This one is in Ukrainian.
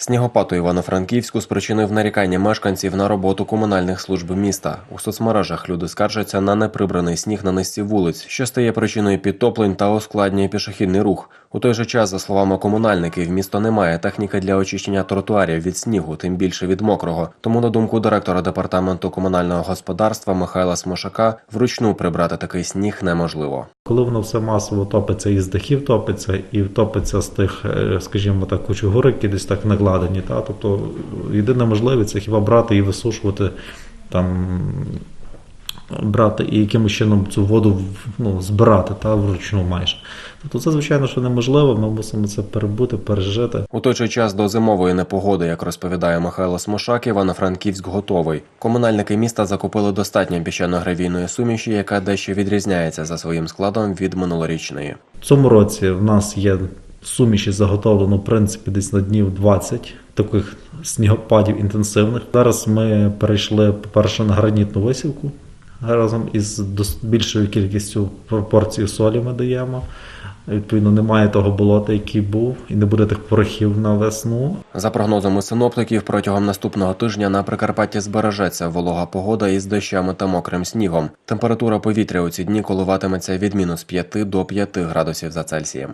Снігопад у Івано-Франківську спричинив нарікання мешканців на роботу комунальних служб міста. У соцмережах люди скаржаться на неприбраний сніг на низці вулиць, що стає причиною підтоплень та ускладнює пішохідний рух. У той же час, за словами комунальників, місто не має техніки для очищення тротуарів від снігу, тим більше від мокрого. Тому, на думку директора департаменту комунального господарства Михайла Смошака, вручну прибрати такий сніг неможливо. Коли воно все масово топиться із дахів топиться і топиться з тих, е, скажімо так, кучугур, які десь так накладені. Та? Тобто єдина можливість це хіба брати і висушувати там. Брати і якимось чином цю воду ну, збирати та вручну майже. Тобто це, звичайно, що неможливо, ми мусимо це перебути, пережити. У той же час до зимової непогоди, як розповідає Михайло Смошак, Івано-Франківськ готовий. Комунальники міста закупили достатньо піщано-гравійної суміші, яка дещо відрізняється за своїм складом від минулорічної. В цьому році в нас є суміші заготовлено, в принципі, десь на днів 20 таких снігопадів інтенсивних. Зараз ми перейшли, по-перше, на гранітну висівку разом із більшою кількістю пропорцій солі ми даємо. Відповідно, немає того болота, який був, і не буде тих порохів на весну. За прогнозами синоптиків, протягом наступного тижня на Прикарпатті збережеться волога погода із дощами та мокрим снігом. Температура повітря у ці дні коливатиметься від мінус 5 до 5 градусів за Цельсієм.